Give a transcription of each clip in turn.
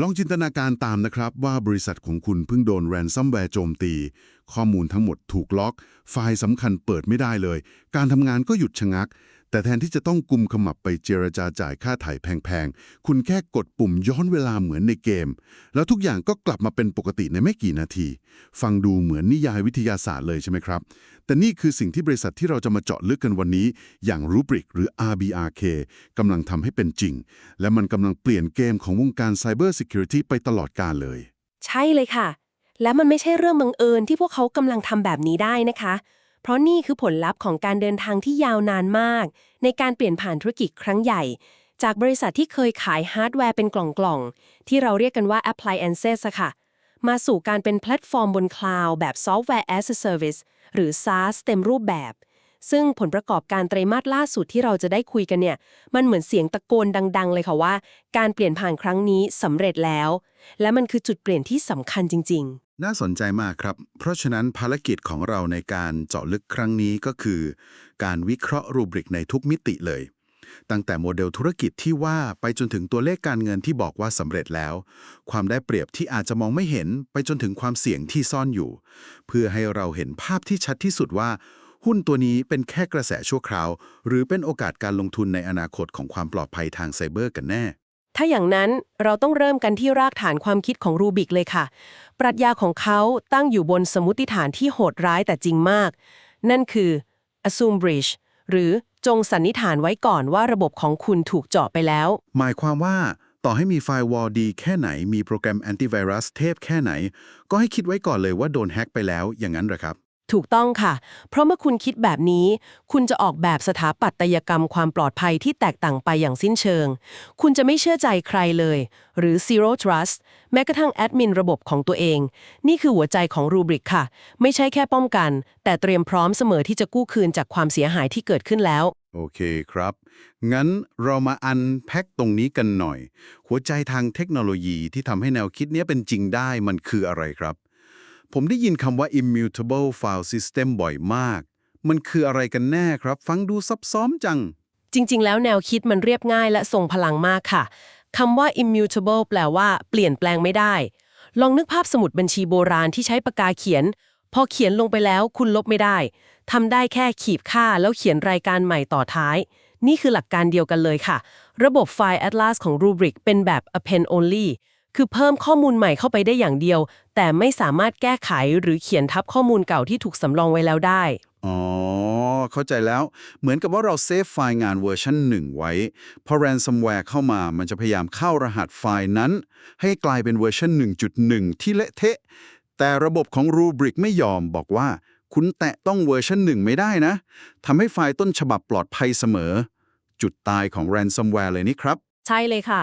ลองจินตนาการตามนะครับว่าบริษัทของคุณเพิ่งโดนแรนซัมแวร์โจมตี ข้อมูลทั้งหมดถูกล็อก ไฟล์สำคัญเปิดไม่ได้เลย การทำงานก็หยุดชะงัก แต่แทนที่จะต้องกุมขมับไปเจรจาจ่ายค่าไถ่แพงๆ คุณแค่กดปุ่มย้อนเวลาเหมือนในเกม แล้วทุกอย่างก็กลับมาเป็นปกติในไม่กี่นาที ฟังดูเหมือนนิยายวิทยาศาสตร์เลยใช่ไหมครับ แต่นี่คือสิ่งที่บริษัทที่เราจะมาเจาะลึกกันวันนี้ อย่าง Rubrik หรือ RBRK กำลังทำให้เป็นจริง และมันกำลังเปลี่ยนเกมของวงการ Cyber Security ไปตลอดกาลเลย ใช่เลยค่ะ และมันไม่ใช่เรื่องบังเอิญที่พวกเขากำลังทำแบบนี้ได้นะคะ เพราะนี่คือผลลัพธ์ของการเดินทางที่ยาวนานมาก ในการเปลี่ยนผ่านธุรกิจครั้งใหญ่ จากบริษัทที่เคยขายฮาร์ดแวร์เป็นกล่องๆ ที่เราเรียกกันว่า appliances ค่ะ มาสู่การเป็นแพลตฟอร์มบนคลาวด์แบบ Software as a Service หรือ SaaS เต็มรูปแบบ ซึ่งผลประกอบการไตรมาสล่าสุดที่เราจะได้คุยกันเนี่ย มันเหมือนเสียงตะโกนดัง ๆ เลยค่ะว่า การเปลี่ยนผ่านครั้งนี้สำเร็จแล้ว และมันคือจุดเปลี่ยนที่สำคัญจริง ๆ น่าสนใจมากครับ เพราะฉะนั้นภารกิจของเราในการเจาะลึกครั้งนี้ก็คือ การวิเคราะห์รูบริกในทุกมิติเลย ตั้งแต่โมเดลธุรกิจที่ว่าไปจนถึงตัวเลขการเงินที่บอกว่าสำเร็จแล้ว ความได้เปรียบที่อาจจะมองไม่เห็นไปจนถึงความเสี่ยงที่ซ่อนอยู่ เพื่อให้เราเห็นภาพที่ชัดที่สุดว่า หุ้นตัวนี้เป็นแค่กระแสชั่วคราว หรือเป็นโอกาสการลงทุนในอนาคตของความปลอดภัยทางไซเบอร์กันแน่ๆถ้าอย่างนั้นเราต้องเริ่มกันที่รากฐานความคิดของรูบิกเลยค่ะ ปรัชญาของเขาตั้งอยู่บนสมมติฐานที่โหดร้ายแต่จริงมาก นั่นคือ assume breach หรือจงสันนิษฐานไว้ก่อนว่าระบบของคุณถูกเจาะไปแล้ว หมายความว่าต่อให้มีไฟล์วอลดีแค่ไหน มีโปรแกรมแอนติไวรัสเทพแค่ไหน ก็ให้คิดไว้ก่อนเลยว่าโดนแฮ็กไปแล้วอย่างนั้นเหรอครับ ถูกต้องค่ะ เพราะเมื่อคุณคิดแบบนี้ คุณจะออกแบบสถาปัตยกรรมความปลอดภัยที่แตกต่างไปอย่างสิ้นเชิง คุณจะไม่เชื่อใจใครเลย หรือ zero trust แม้กระทั่งแอดมินระบบของตัวเอง นี่คือหัวใจของรูบริกค่ะ ไม่ใช่แค่ป้องกัน แต่เตรียมพร้อมเสมอที่จะกู้คืนจากความเสียหายที่เกิดขึ้นแล้ว โอเคครับ งั้นเรามาอันแพ็กตรงนี้กันหน่อย หัวใจทางเทคโนโลยีที่ทำให้แนวคิดนี้เป็นจริงได้มันคืออะไรครับ ผมได้ยินคำว่า immutable file system บ่อยมาก มันคืออะไรกันแน่ครับ ฟังดูซับซ้อนจัง จริง ๆ แล้วแนวคิดมันเรียบง่ายและทรงพลังมากค่ะคำว่า immutable แปลว่าเปลี่ยนแปลงไม่ได้ ลองนึกภาพสมุดบัญชีโบราณที่ใช้ปากกาเขียน พอเขียนลงไปแล้วคุณลบไม่ได้ทำได้แค่ขีดค่าแล้วเขียนรายการใหม่ต่อท้าย นี่คือหลักการเดียวกันเลยค่ะ ระบบไฟล์ Atlas ของ Rubrik เป็นแบบ append only คือเพิ่มข้อมูลใหม่เข้าไปได้อย่างเดียว แต่ไม่สามารถแก้ไขหรือเขียนทับข้อมูลเก่าที่ถูกสำรองไว้แล้วได้ อ๋อ เข้าใจแล้ว เหมือนกับว่าเราเซฟไฟล์งานเวอร์ชันหนึ่งไว้ พอ ransomware เข้ามา มันจะพยายามเข้ารหัสไฟล์นั้น ให้กลายเป็นเวอร์ชัน1.1 ที่เละเทะ แต่ระบบของ Rubrik ไม่ยอมบอกว่า คุณแตะต้องเวอร์ชันหนึ่งไม่ได้นะทำให้ไฟล์ต้นฉบับปลอดภัยเสมอ จุดตายของ ransomware เลยนี่ครับ ใช่เลยค่ะ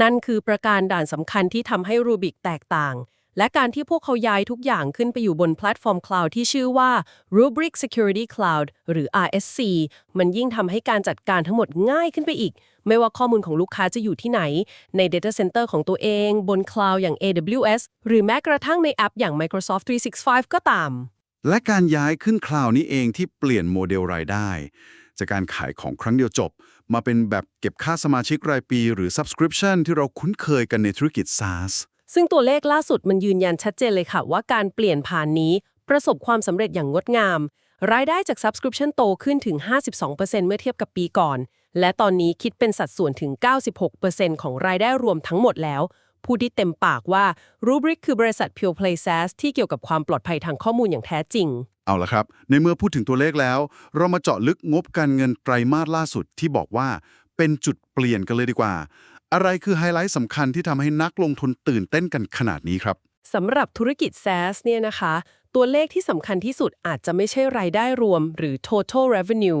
นั่นคือประการด่านสำคัญที่ทำให้รูบิกแตกต่าง และการที่พวกเขาย้ายทุกอย่างขึ้นไปอยู่บนแพลตฟอร์มคลาวด์ที่ชื่อว่า Rubrik Security Cloud หรือ RSC มันยิ่งทำให้การจัดการทั้งหมดง่ายขึ้นไปอีก ไม่ว่าข้อมูลของลูกค้าจะอยู่ที่ไหน ใน Data Center ของตัวเอง บนคลาวด์อย่าง AWS หรือแม้กระทั่งในแอปอย่าง Microsoft 365 ก็ตาม และการย้ายขึ้นคลาวด์นี้เองที่เปลี่ยนโมเดลรายได้ จากการขายของครั้งเดียวจบ มาเป็นแบบเก็บค่าสมาชิกรายปี หรือ subscription ที่เราคุ้นเคยกันในธุรกิจ SaaS ซึ่งตัวเลขล่าสุดมันยืนยันชัดเจนเลยค่ะ ว่าการเปลี่ยนผ่านนี้ประสบความสำเร็จอย่างงดงาม รายได้จาก Subscription โตขึ้นถึง 52%เมื่อเทียบกับปีก่อน และตอนนี้คิดเป็นสัดส่วนถึง 96%ของรายได้รวมทั้งหมดแล้วผู้ที่เต็มปากว่า Rubrik คือบริษัท Pure Play SaaS ที่เกี่ยวกับความปลอดภัยทางข้อมูลอย่างแท้จริง เอาละครับ ในเมื่อพูดถึงตัวเลขแล้ว เรามาเจาะลึกงบการเงินไตรมาสล่าสุดที่บอกว่าเป็นจุดเปลี่ยนกันเลยดีกว่า อะไรคือไฮไลท์สำคัญที่ทำให้นักลงทุนตื่นเต้นกันขนาดนี้ครับสำหรับธุรกิจ SaaS เนี่ยนะคะ ตัวเลขที่สำคัญที่สุดอาจจะไม่ใช่รายได้รวม หรือ total revenue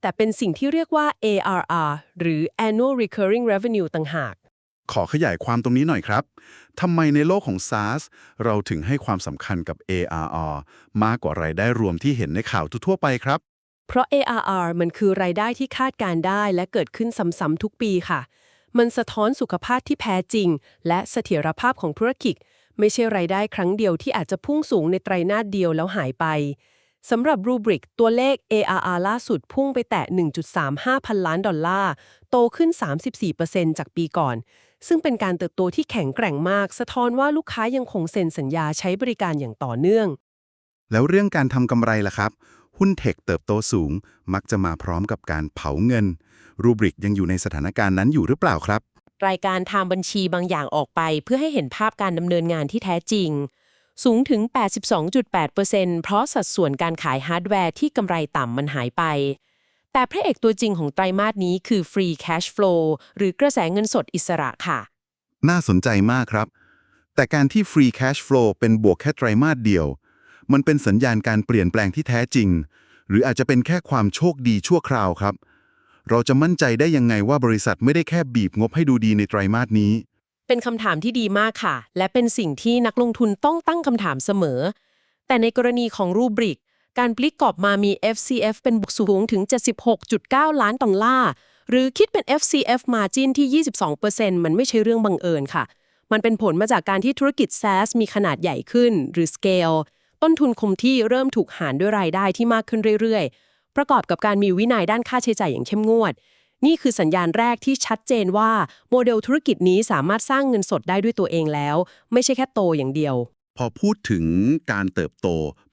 แต่เป็นสิ่งที่เรียกว่า ARR หรือ annual recurring revenue ต่างหาก ขอขยายความตรงนี้หน่อยครับทำไมในโลกของ SaaS เราถึงให้ความสำคัญกับ ARR มากกว่ารายได้รวมที่เห็นในข่าวทั่วไปครับ เพราะ ARR มันคือรายได้ที่คาดการได้และเกิดขึ้นซ้ำๆทุกปีค่ะ มันสะท้อนสุขภาพที่แท้จริง และเสถียรภาพของธุรกิจ ไม่ใช่รายได้ครั้งเดียวที่อาจจะพุ่งสูงในไตรมาสเดียวแล้วหายไปสำหรับ Rubrik ตัวเลข ARR ล่าสุดพุ่งไปแตะ 1.35 พันล้านดอลลาร์ โตขึ้น 34%จากปีก่อน ซึ่งเป็นการเติบโตที่แข็งแกร่งมาก สะท้อนว่าลูกค้ายังคงเซ็นสัญญาใช้บริการอย่างต่อเนื่อง แล้วเรื่องการทำกำไรล่ะครับ หุ้นเทคเติบโตสูง มักจะมาพร้อมกับการเผาเงิน รูบริกยังอยู่ในสถานการณ์นั้นอยู่หรือเปล่าครับ รายการทำบัญชีบางอย่างออกไป เพื่อให้เห็นภาพการดำเนินงานที่แท้จริง สูงถึง 82.8%เพราะสัดส่วนการขายฮาร์ดแวร์ที่กำไรต่ำมันหายไป แต่พระเอกตัวจริงของไตรมาสนี้คือ Free Cash Flow หรือกระแสเงินสดอิสระค่ะ น่าสนใจมากครับ แต่การที่ Free Cash Flow เป็นบวกแค่ไตรมาสเดียว มันเป็นสัญญาณการเปลี่ยนแปลงที่แท้จริง หรืออาจจะเป็นแค่ความโชคดีชั่วคราวครับ เราจะมั่นใจได้ยังไงว่าบริษัทไม่ได้แค่บีบงบให้ดูดีในไตรมาสนี้ เป็นคำถามที่ดีมากค่ะ และเป็นสิ่งที่นักลงทุนต้องตั้งคำถามเสมอ แต่ในกรณีของรูบริก การพลิกกรอบมามี FCF เป็นบวกสูงถึง 76.9 ล้านดอลลาร์ หรือคิดเป็น FCF margin ที่ 22%มันไม่ใช่เรื่องบังเอิญค่ะ มันเป็นผลมาจากการที่ธุรกิจ SaaS มีขนาดใหญ่ขึ้น หรือ scale ต้นทุนคงที่เริ่มถูกหารด้วยรายได้ที่มากขึ้นเรื่อยๆ ประกอบกับการมีวินัยด้านค่าใช้จ่ายอย่างเข้มงวด นี่คือสัญญาณแรกที่ชัดเจนว่าโมเดลธุรกิจนี้สามารถสร้างเงินสดได้ด้วยตัวเองแล้ว ไม่ใช่แค่โตอย่างเดียว พอพูดถึงการเติบโต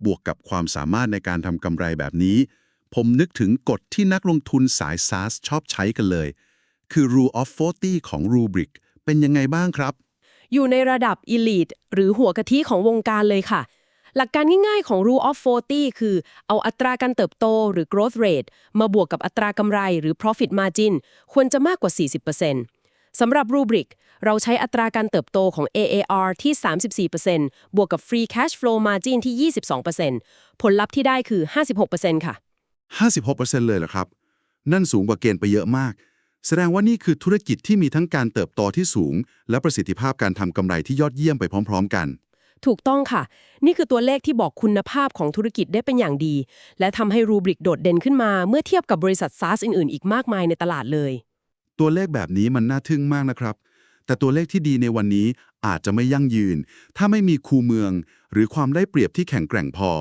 บวกกับความสามารถในการทำกำไรแบบนี้ ผมนึกถึงกฎที่นักลงทุนสาย SaaS ชอบใช้กันเลย คือ Rule of 40 ของ Rubrik เป็นยังไงบ้างครับ อยู่ในระดับ Elite หรือหัวกะทิของวงการเลยค่ะ หลักการง่ายๆของ Rule of 40 คือ เอาอัตราการเติบโตหรือ growth rate มาบวกกับอัตรากำไรหรือ profit margin ควรจะมากกว่า 40% สำหรับ Rubrik เราใช้อัตราการเติบโตของ AAR ที่ 34%บวกกับ free cash flow margin ที่ 22%ผลลัพธ์ที่ได้คือ 56%ค่ะ 56%เลยเหรอครับ นั่นสูงกว่าเกณฑ์ไปเยอะมาก แสดงว่านี่คือธุรกิจที่มีทั้งการเติบโตที่สูง และประสิทธิภาพการทำกำไรที่ยอดเยี่ยมไปพร้อม ๆ กัน ถูกต้องค่ะ นี่คือตัวเลขที่บอกคุณภาพของธุรกิจได้เป็นอย่างดี และทำให้รูบริกโดดเด่นขึ้นมาเมื่อเทียบกับบริษัท SaaS อื่นๆ อีกมากมายในตลาดเลย ตัวเลขแบบนี้มันน่าทึ่งมากนะครับ แต่ตัวเลขที่ดีในวันนี้อาจจะไม่ยั่งยืน ถ้าไม่มีคูเมือง หรือความได้เปรียบที่แข็งแกร่งพอ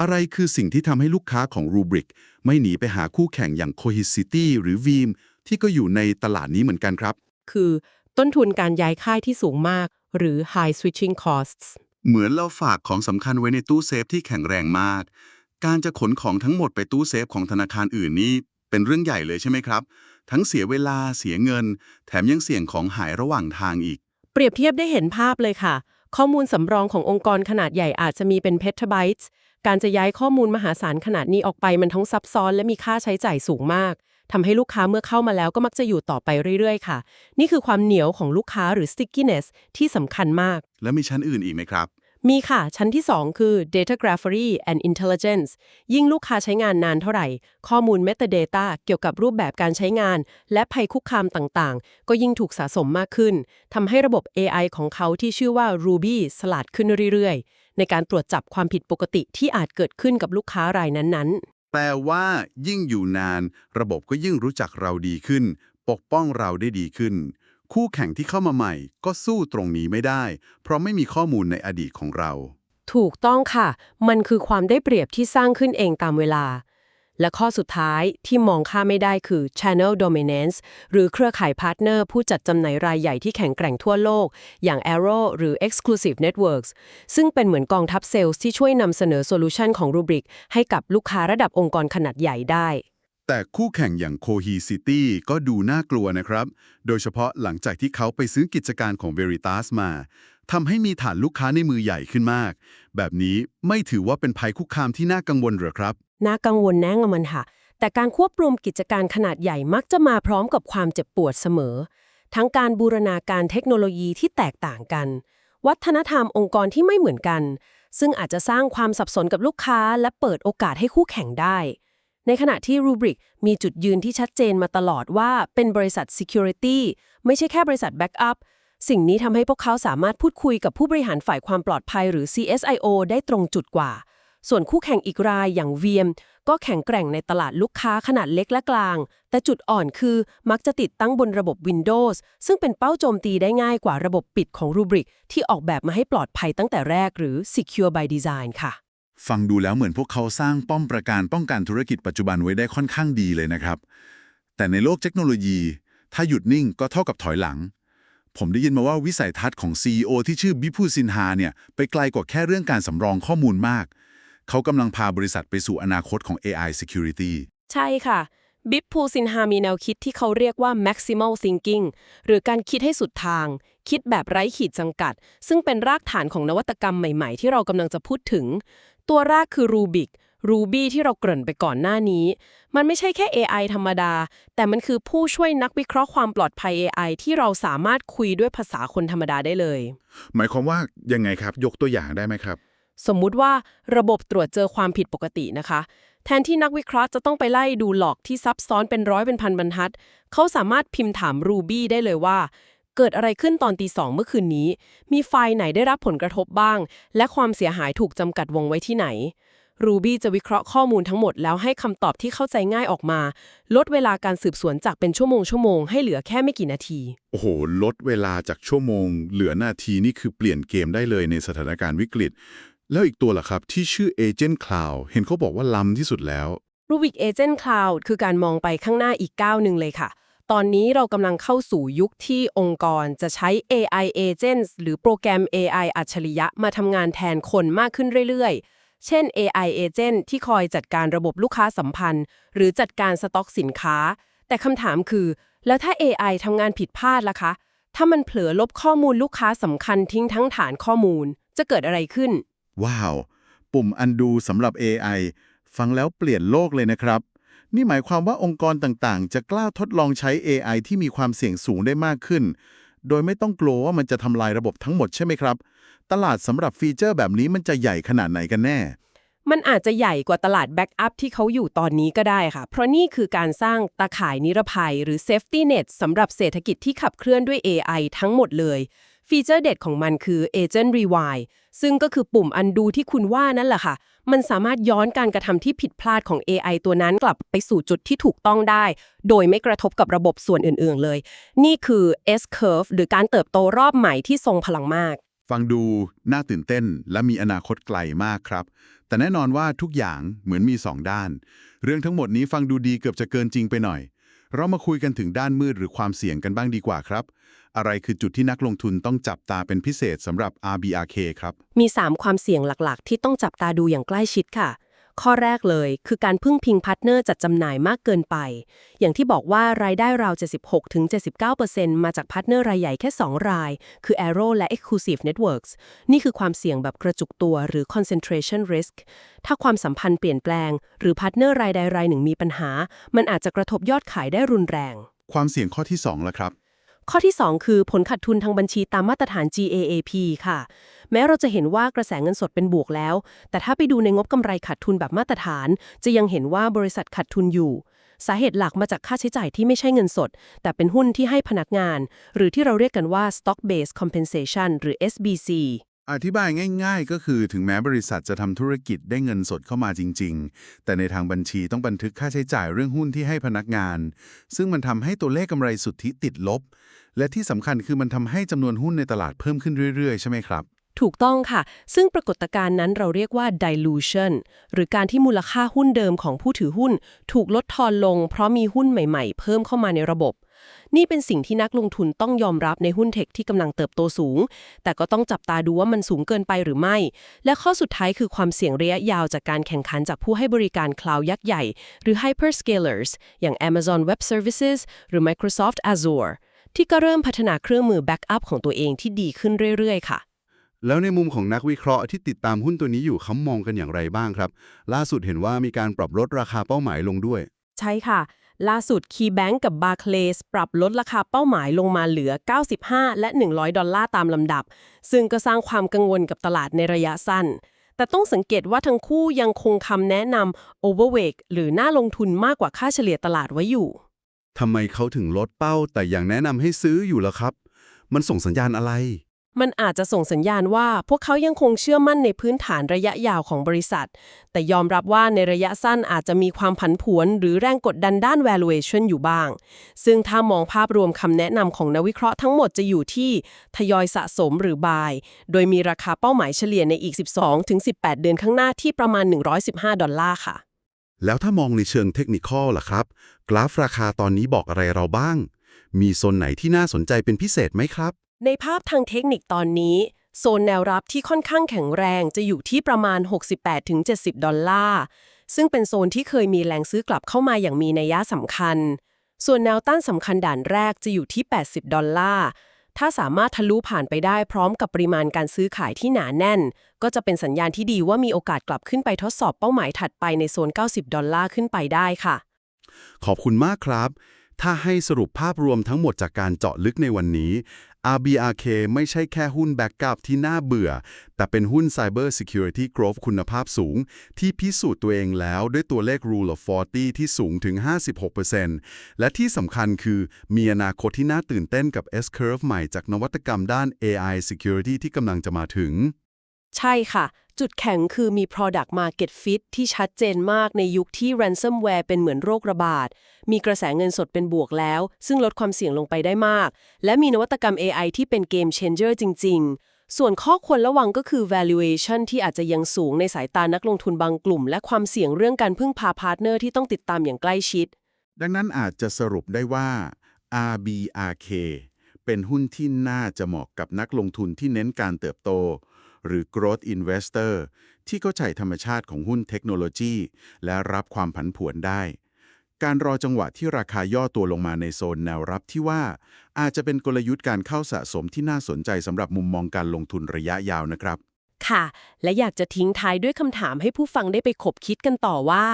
อะไรคือสิ่งที่ทำให้ลูกค้าของ Rubrik ไม่หนีไปหาคู่แข่งอย่าง Cohesity หรือ Veeam ที่ก็อยู่ในตลาดนี้เหมือนกันครับ คือต้นทุนการย้ายค่ายที่สูงมาก หรือ high switching costs เหมือนเราฝากของสำคัญไว้ในตู้เซฟที่แข็งแรงมาก การจะขนของทั้งหมดไปตู้เซฟของธนาคารอื่นนี่เป็นเรื่องใหญ่เลยใช่ไหมครับ ทั้งเสียเวลาเสียเงิน แถมยังเสี่ยงของหายระหว่างทางอีก เปรียบเทียบได้เห็นภาพเลยค่ะ ข้อมูลสำรองขององค์กรขนาดใหญ่อาจจะมีเป็น petabytes การจะย้ายข้อมูลมหาศาลขนาดนี้ออกไปมันทั้งซับซ้อนและมีค่าใช้จ่ายสูงมากทำให้ลูกค้าเมื่อเข้ามาแล้วก็มักจะอยู่ต่อไปเรื่อยๆ ค่ะ นี่คือความเหนียวของลูกค้าหรือ stickiness ที่สำคัญมาก แล้วมีชั้นอื่นอีกไหมครับ มีค่ะ ชั้นที่ 2 คือ data graphery and intelligence ยิ่งลูกค้าใช้งานนานเท่าไหร่ ข้อมูล metadata เกี่ยวกับรูปแบบการใช้งาน และภัยคุกคามต่างๆ ก็ยิ่งถูกสะสมมากขึ้นทำให้ระบบ AI ของเขาที่ชื่อว่า Ruby สลัดขึ้นเรื่อยๆ ในการตรวจจับความผิดปกติที่อาจเกิดขึ้นกับลูกค้ารายนั้นๆ แปลว่า ยิ่งอยู่นาน ระบบก็ยิ่งรู้จักเราดีขึ้น ปกป้องเราได้ดีขึ้น คู่แข่งที่เข้ามาใหม่ก็สู้ตรงนี้ไม่ได้ เพราะไม่มีข้อมูลในอดีตของเรา ถูกต้องค่ะ มันคือความได้เปรียบที่สร้างขึ้นเองตามเวลา และข้อสุดท้ายที่มองค่าไม่ได้คือ Channel Dominance หรือเครือข่ายพาร์ทเนอร์ผู้จัดจำหน่ายรายใหญ่ที่แข็งแกร่งทั่วโลก อย่าง Arrow หรือ Exclusive Networks ซึ่งเป็นเหมือนกองทัพเซลล์ที่ช่วยนำเสนอโซลูชันของ Rubrik ให้กับลูกค้าระดับองค์กรขนาดใหญ่ได้ แต่คู่แข่งอย่าง Cohesity ก็ดูน่ากลัวนะครับ โดยเฉพาะหลังจากที่เขาไปซื้อกิจการของ Veritas มาทำให้มีฐานลูกค้าในมือใหญ่ขึ้นมาก แบบนี้ไม่ถือว่าเป็นภัยคุกคามที่น่ากังวลหรือครับ น่ากังวลแน่งอนมันค่ะ แต่การควบรวมกิจการขนาดใหญ่มักจะมาพร้อมกับความเจ็บปวดเสมอ ทั้งการบูรณาการเทคโนโลยีที่แตกต่างกัน วัฒนธรรมองค์กรที่ไม่เหมือนกัน ซึ่งอาจจะสร้างความสับสนกับลูกค้า และเปิดโอกาสให้คู่แข่งได้ ในขณะที่ Rubrik มีจุดยืนที่ชัดเจนมาตลอดว่าเป็นบริษัท Security ไม่ใช่แค่บริษัท Backup สิ่งนี้ทำให้พวกเขาสามารถพูดคุยกับผู้บริหารฝ่ายความปลอดภัยหรือ CSIO ได้ตรงจุดกว่า ส่วนคู่แข่งอีกรายอย่าง VM ก็แข็งแกร่งในตลาดลูกค้าขนาดเล็กและกลาง แต่จุดอ่อนคือมักจะติดตั้งบนระบบ Windows ซึ่งเป็นเป้าโจมตีได้ง่ายกว่าระบบปิดของ Rubrik ที่ออกแบบมาให้ปลอดภัยตั้งแต่แรกหรือ Secure by Design ค่ะ ฟังดูแล้วเหมือนพวกเขาสร้างป้อมประการป้องกันธุรกิจปัจจุบันไว้ได้ค่อนข้างดีเลยนะครับ แต่ในโลกเทคโนโลยี ถ้าหยุดนิ่งก็เท่ากับถอยหลัง ผมได้ยินมาว่าวิสัยทัศน์ของ CEO ที่ชื่อบิพูซินฮาเนี่ยไปไกลกว่าแค่เรื่องการสำรองข้อมูลมาก เขากำลังพาบริษัทไปสู่อนาคตของ AI security ใช่ค่ะบิปพูซินฮามีแนวคิดที่เขาเรียกว่า maximal thinking หรือการคิดให้สุดทาง คิดแบบไร้ขีดจำกัด ซึ่งเป็นรากฐานของนวัตกรรมใหม่ๆ ที่เรากำลังจะพูดถึง ตัวแรกคือ Rubik Ruby ที่เราเกริ่นไปก่อนหน้านี้ มันไม่ใช่แค่ AI ธรรมดา แต่มันคือผู้ช่วยนักวิเคราะห์ความปลอดภัย AI ที่เราสามารถคุยด้วยภาษาคนธรรมดาได้เลย หมายความว่ายังไงครับ ยกตัวอย่างได้ไหมครับ สมมุติว่าระบบตรวจเจอความผิดปกตินะคะ แทนที่นักวิเคราะห์จะต้องไปไล่ดูหลอกที่ซับซ้อนเป็นร้อยเป็นพันบรรทัด เขาสามารถพิมพ์ถาม Ruby ได้เลยว่า เกิดอะไรขึ้นตอนตีสองเมื่อคืนนี้ มีไฟล์ไหนได้รับผลกระทบบ้าง และความเสียหายถูกจำกัดวงไว้ที่ไหน Ruby จะวิเคราะห์ข้อมูลทั้งหมดแล้วให้คำตอบที่เข้าใจง่ายออกมา ลดเวลาการสืบสวนจากเป็นชั่วโมงชั่วโมงให้เหลือแค่ไม่กี่นาที โอ้โห ลดเวลาจากชั่วโมง เหลือนาทีนี่คือเปลี่ยนเกมได้เลยในสถานการณ์วิกฤต แล้วอีกตัวล่ะครับ ที่ชื่อ Agent Cloud เห็นเขาบอกว่าล้ำที่สุดแล้ว Rubik Agent Cloud คือการมองไปข้างหน้าอีกก้าวหนึ่งเลยค่ะ ตอนนี้เรากำลังเข้าสู่ยุคที่องค์กรจะใช้ AI Agents หรือโปรแกรม AI อัจฉริยะมาทำงานแทนคนมากขึ้นเรื่อยๆ เช่น AI Agent ที่คอยจัดการระบบลูกค้าสัมพันธ์ หรือจัดการสต็อกสินค้า แต่คำถามคือ แล้วถ้า AI ทำงานผิดพลาดล่ะคะ ถ้ามันเผลอลบข้อมูลลูกค้าสำคัญทิ้งทั้งฐานข้อมูล จะเกิดอะไรขึ้น ว้าว ปุ่ม undo สำหรับ AI ฟังแล้วเปลี่ยนโลกเลยนะครับ นี่หมายความว่าองค์กรต่างๆ จะกล้าทดลองใช้ AI ที่มีความเสี่ยงสูงได้มากขึ้น โดยไม่ต้องกลัวว่ามันจะทำลายระบบทั้งหมดใช่ไหมครับ ตลาดสำหรับฟีเจอร์แบบนี้มันจะใหญ่ขนาดไหนกันแน่ มันอาจจะใหญ่กว่าตลาดแบ็กอัพที่เขาอยู่ตอนนี้ก็ได้ค่ะ เพราะนี่คือการสร้างตาข่ายนิรภัย หรือ Safety Net สำหรับเศรษฐกิจที่ขับเคลื่อนด้วย AI ทั้งหมดเลยฟีเจอร์เด็ดของมันคือ Agent Rewind ซึ่งก็คือปุ่ม undo ที่คุณว่านั่นแหละค่ะ มันสามารถย้อนการกระทำที่ผิดพลาดของ AI ตัวนั้นกลับไปสู่จุดที่ถูกต้องได้ โดยไม่กระทบกับระบบส่วนอื่นๆเลย นี่คือ S-curve หรือการเติบโตรอบใหม่ที่ทรงพลังมาก ฟังดูน่าตื่นเต้นและมีอนาคตไกลมากครับ แต่แน่นอนว่าทุกอย่างเหมือนมีสองด้าน เรื่องทั้งหมดนี้ฟังดูดีเกือบจะเกินจริงไปหน่อย เรามาคุยกันถึงด้านมืดหรือความเสี่ยงกันบ้างดีกว่าครับ อะไรคือจุดที่นักลงทุนต้องจับตาเป็นพิเศษสำหรับ RBRK ครับ มี 3 ความเสี่ยงหลักๆ ที่ต้องจับตาดูอย่างใกล้ชิดค่ะ ข้อแรกเลยคือการพึ่งพิงพาร์ทเนอร์จัดจำหน่ายมากเกินไป อย่างที่บอกว่ารายได้ราว 76-79%มาจากพาร์ทเนอร์รายใหญ่แค่ 2 ราย คือ Arrow และ Exclusive Networks นี่คือความเสี่ยงแบบกระจุกตัวหรือ concentration risk ถ้าความสัมพันธ์เปลี่ยนแปลง หรือพาร์ทเนอร์รายใดรายหนึ่งมีปัญหา มันอาจจะกระทบยอดขายได้รุนแรง ความเสี่ยงข้อที่2ละครับ ข้อที่ 2 คือผลขาดทุนทางบัญชีตามมาตรฐาน GAAP ค่ะ แม้เราจะเห็นว่ากระแสเงินสดเป็นบวกแล้ว แต่ถ้าไปดูในงบกำไรขาดทุนแบบมาตรฐาน จะยังเห็นว่าบริษัทขาดทุนอยู่ สาเหตุหลักมาจากค่าใช้จ่ายที่ไม่ใช่เงินสด แต่เป็นหุ้นที่ให้พนักงาน หรือที่เราเรียกกันว่า stock based compensation หรือ SBC อธิบายง่าย ๆ ก็คือถึงแม้บริษัทจะทำธุรกิจได้เงินสดเข้ามาจริง ๆ แต่ในทางบัญชีต้องบันทึกค่าใช้จ่ายเรื่องหุ้นที่ให้พนักงาน ซึ่งมันทำให้ตัวเลขกำไรสุทธิติดลบ และที่สำคัญคือมันทำให้จำนวนหุ้นในตลาดเพิ่มขึ้นเรื่อย ๆ ใช่ไหมครับ ถูกต้องค่ะ ซึ่งปรากฏการณ์นั้นเราเรียกว่า dilution หรือการที่มูลค่าหุ้นเดิมของผู้ถือหุ้น ถูกลดทอนลง เพราะมีหุ้นใหม่ ๆ เพิ่มเข้ามาในระบบ นี่เป็นสิ่งที่นักลงทุนต้องยอมรับในหุ้นเทคที่กำลังเติบโตสูง แต่ก็ต้องจับตาดูว่ามันสูงเกินไปหรือไม่ และข้อสุดท้ายคือความเสี่ยงระยะยาวจากการแข่งขันจากผู้ให้บริการคลาวด์ยักษ์ใหญ่ หรือ hyperscalers อย่าง Amazon Web Services หรือ Microsoft Azure ที่ก็เริ่มพัฒนาเครื่องมือแบ็กอัพของตัวเองที่ดีขึ้นเรื่อยๆ ค่ะ แล้วในมุมของนักวิเคราะห์ที่ติดตามหุ้นตัวนี้อยู่เขามองกันอย่างไรบ้างครับ ล่าสุดเห็นว่ามีการปรับลดราคาเป้าหมายลงด้วย ใช่ค่ะ ล่าสุด KeyBank กับ Barclays ปรับลดราคาเป้าหมายลงมาเหลือ 95 และ 100 ดอลลาร์ตามลำดับ ซึ่งก็สร้างความกังวลกับตลาดในระยะสั้น แต่ต้องสังเกตว่าทั้งคู่ยังคงคำแนะนำ overweight หรือน่าลงทุนมากกว่าค่าเฉลี่ยตลาดไว้อยู่ทำไมเขาถึงลดเป้าแต่ยังแนะนำให้ซื้ออยู่ล่ะครับ มันส่งสัญญาณอะไร มันอาจจะส่งสัญญาณว่าพวกเขายังคงเชื่อมั่นในพื้นฐานระยะยาวของบริษัท แต่ยอมรับว่าในระยะสั้นอาจจะมีความผันผวน หรือแรงกดดันด้าน valuation อยู่บ้าง ซึ่งถ้ามองภาพรวมคำแนะนำของนักวิเคราะห์ทั้งหมดจะอยู่ที่ทยอยสะสมหรือ buy โดยมีราคาเป้าหมายเฉลี่ยในอีก 12-18 เดือนข้างหน้าที่ประมาณ 115 ดอลลาร์ค่ะ แล้วถ้ามองในเชิงเทคนิคอลล่ะครับ กราฟราคาตอนนี้บอกอะไรเราบ้าง มีโซนไหนที่น่าสนใจเป็นพิเศษไหมครับ ในภาพทางเทคนิคตอนนี้ โซนแนวรับที่ค่อนข้างแข็งแรงจะอยู่ที่ประมาณ 68-70 ดอลลาร์ ซึ่งเป็นโซนที่เคยมีแรงซื้อกลับเข้ามาอย่างมีนัยยะสำคัญ ส่วนแนวต้านสำคัญด่านแรกจะอยู่ที่ 80 ดอลลาร์ ถ้าสามารถทะลุผ่านไปได้พร้อมกับปริมาณการซื้อขายที่หนาแน่น ก็จะเป็นสัญญาณที่ดีว่ามีโอกาสกลับขึ้นไปทดสอบเป้าหมายถัดไปในโซน 90 ดอลลาร์ขึ้นไปได้ค่ะ ขอบคุณมากครับ ถ้าให้สรุปภาพรวมทั้งหมดจากการเจาะลึกในวันนี้ RBRK ไม่ใช่แค่หุ้นแบ็กกับที่น่าเบื่อ แต่เป็นหุ้น Cyber Security Growth คุณภาพสูง ที่พิสูจน์ตัวเองแล้วด้วยตัวเลข Rule of 40 ที่สูงถึง 56%และที่สำคัญคือมีอนาคตที่น่าตื่นเต้นกับ S-curve ใหม่จากนวัตกรรมด้าน AI Security ที่กำลังจะมาถึง ใช่ค่ะ จุดแข็งคือมี Product Market Fit ที่ชัดเจนมากในยุคที่ Ransomware เป็นเหมือนโรคระบาด มีกระแสเงินสดเป็นบวกแล้ว ซึ่งลดความเสี่ยงลงไปได้มาก และมีนวัตกรรม AI ที่เป็น Game Changer จริง ๆ ส่วนข้อควรระวังก็คือ valuation ที่อาจจะยังสูงในสายตานักลงทุนบางกลุ่ม และความเสี่ยงเรื่องการพึ่งพาพาร์ทเนอร์ที่ต้องติดตามอย่างใกล้ชิด ดังนั้นอาจจะสรุปได้ว่า RBRK เป็นหุ้นที่น่าจะเหมาะกับนักลงทุนที่เน้นการเติบโต หรือ growth investor ที่เข้าใจธรรมชาติของหุ้นเทคโนโลยี และรับความผันผวนได้ การรอจังหวะที่ราคาย่อตัวลงมาในโซนแนวรับที่ว่า อาจจะเป็นกลยุทธ์การเข้าสะสมที่น่าสนใจสำหรับมุมมองการลงทุนระยะยาวนะครับ ค่ะ และอยากจะทิ้งท้ายด้วยคำถามให้ผู้ฟังได้ไปขบคิดกันต่อว่า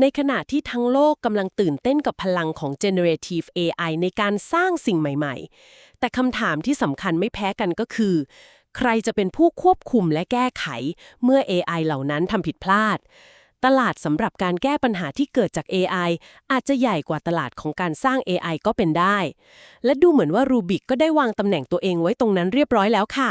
ในขณะที่ทั้งโลกกำลังตื่นเต้นกับพลังของ generative AI ในการสร้างสิ่งใหม่ ๆ แต่คำถามที่สำคัญไม่แพ้กันก็คือ ใครจะเป็นผู้ควบคุมและแก้ไข เมื่อ AI เหล่านั้นทำผิดพลาด ตลาดสำหรับการแก้ปัญหาที่เกิดจาก AI อาจจะใหญ่กว่าตลาดของการสร้าง AI ก็เป็นได้ และดูเหมือนว่ารูบิกก็ได้วางตำแหน่งตัวเองไว้ตรงนั้นเรียบร้อยแล้วค่ะ